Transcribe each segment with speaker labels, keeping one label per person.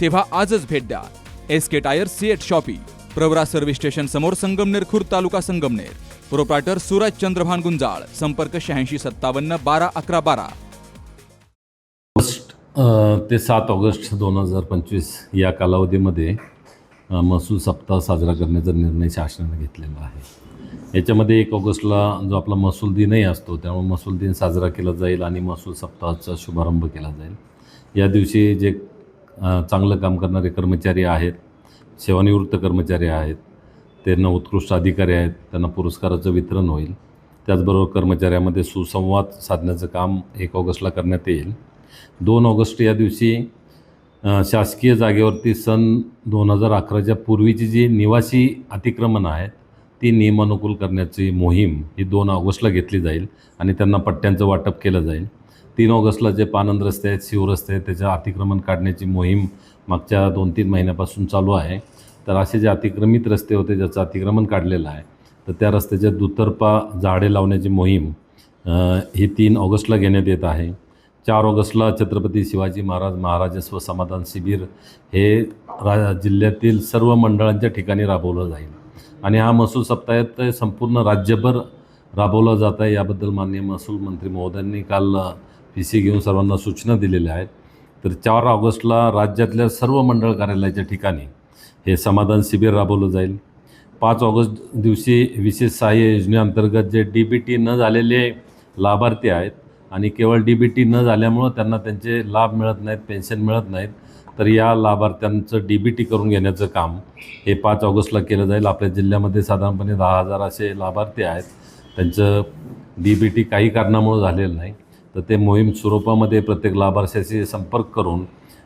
Speaker 1: तेव्हा आजच भेट द्या. S K tyre CEAT shoppe Pravara service station समोर संगमनेर खुर्द तालुका संगमनेर. प्रोप्रायटर सूरज चंद्रभान गुंजाळ संपर्क शहाऐंशी सत्तावन्न बारा अकरा बारा.
Speaker 2: ऑगस्ट ते सात ऑगस्ट दोन हजार पंचवीस या कालावधीमध्ये महसूल सप्ताह साजरा करण्याचा निर्णय शासनाने घेतलेला आहे. याच्यामध्ये एक ऑगस्टला जो आपला महसूल दिनही असतो त्यामुळे महसूल दिन साजरा केला जाईल आणि महसूल सप्ताहाचा शुभारंभ केला जाईल. या दिवशी जे चांगलं काम करणारे कर्मचारी आहेत सेवानिवृत्त कर्मचारी आहेत त्यांना उत्कृष्ट अधिकारी आहेत त्यांना पुरस्काराचं वितरण होईल. त्याचबरोबर कर्मचाऱ्यामध्ये सुसंवाद साधण्याचं काम एक ऑगस्टला करण्यात येईल. दोन ऑगस्ट या दिवशी शासकीय जागेवरती सन दोन हजार अकराच्या पूर्वीची जी निवासी अतिक्रमण आहेत ती नियमानुकूल करण्याची मोहीम ही दोन ऑगस्टला घेतली जाईल आणि त्यांना पट्ट्यांचं वाटप केलं जाईल. तीन ऑगस्टला जे पानंद रस्ते आहेत शिवरस्ते आहेत त्याचं अतिक्रमण काढण्याची मोहीम मागच्या दोन तीन महिन्यापासून चालू आहे. तर असे जे अतिक्रमित रस्ते होते ज्याचं अतिक्रमण काढलेलं आहे तर त्या रस्त्याच्या दुतर्फा झाडे लावण्याची मोहीम ही तीन ऑगस्टला घेण्यात येत आहे. चार ऑगस्टला छत्रपती शिवाजी महाराज महाराजस्व समाधान शिबिर हे रा जिल्ह्यातील सर्व मंडळांच्या ठिकाणी राबवलं जाईल. आणि हा महसूल सप्ताहात संपूर्ण राज्यभर राबवला जात आहे. याबद्दल माननीय महसूल मंत्री महोदयांनी काल पी सी घेऊन सर्वांना सूचना दिलेल्या आहेत. तर चार ऑगस्टला राज्यातल्या सर्व मंडळ कार्यालयाच्या ठिकाणी हे समाधान शिबिर राबवलं जाईल. पाच ऑगस्ट दिवशी विशेष सहाय्य योजनेअंतर्गत जे डी बी टी न झालेले लाभार्थी आहेत आणि केवळ डी बी टी न झाल्यामुळं त्यांना त्यांचे लाभ मिळत नाहीत पेन्शन मिळत नाहीत तर या लाभार्थ्यांचं डी बी टी करून घेण्याचं काम हे पाच ऑगस्टला केलं जाईल. आपल्या जिल्ह्यामध्ये साधारणपणे दहा हजार असे लाभार्थी आहेत. त्यांचं डी बी टी काही कारणामुळं झालेलं नाही. तर ते मोहीम स्वरूपामध्ये प्रत्येक लाभार्थ्याशी संपर्क करून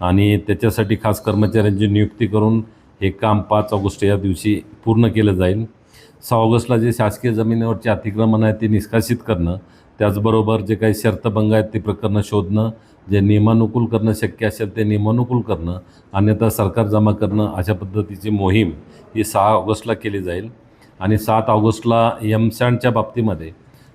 Speaker 2: आणि त्याच्यासाठी खास कर्मचाऱ्यांची नियुक्ती करून हे काम पाच ऑगस्ट या दिवशी पूर्ण केलं जाईल. सहा ऑगस्टला जे शासकीय जमिनीवरचे अतिक्रमण आहे ते निष्कासित करणं त्याचबरोबर जे काही शर्तभंग आहेत ते प्रकरणं शोधणं जे नियमानुकूल करणं शक्य असेल ते नियमानुकूल करणं अन्यथा सरकार जमा करणं अशा पद्धतीची मोहीम ही सहा ऑगस्टला केली जाईल. आणि सात ऑगस्टला यमसँडच्या बाबतीमध्ये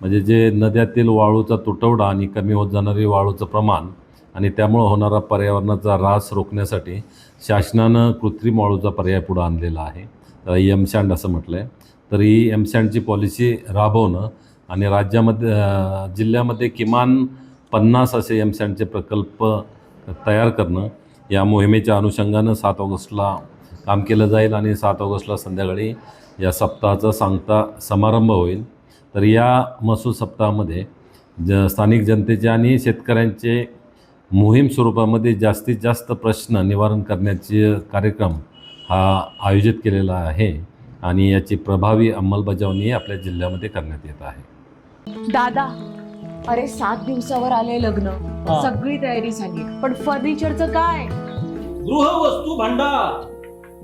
Speaker 2: म्हणजे जे नद्यातील वाळूचा तुटवडा आणि कमी होत जाणारी वाळूचं प्रमाण आणि त्यामुळं होणारा पर्यावरणाचा ऱ्हास रोखण्यासाठी शासनानं कृत्रिम वाळूचा पर्याय पुढं आणलेला आहे. त्याला एमसँड असं म्हटलं आहे तर ही एमसँडची पॉलिसी राबवणं आणि राज्यामध्ये जिल्ह्यामध्ये किमान पन्नास असे एमसँडचे प्रकल्प तयार करणं या मोहिमेच्या अनुषंगानं सात ऑगस्टला काम केलं जाईल आणि सात ऑगस्टला संध्याकाळी या सप्ताहाचा सांगता समारंभ होईल. तर या महसूल सप्ताहामध्ये ज स्थानिक जनतेचे आणि शेतकऱ्यांचे मोहीम स्वरूपामध्ये जास्तीत जास्त प्रश्न निवारण करण्याचे कार्यक्रम हा आयोजित केलेला आहे आणि याची प्रभावी अंमलबजावणी आपल्या जिल्ह्यामध्ये करण्यात येत आहे.
Speaker 3: दादा अरे सात दिवसावर आले लग्न. सगळी तयारी झाली. पण फर्निचरचं काय?
Speaker 4: गृहवस्तू भांडार.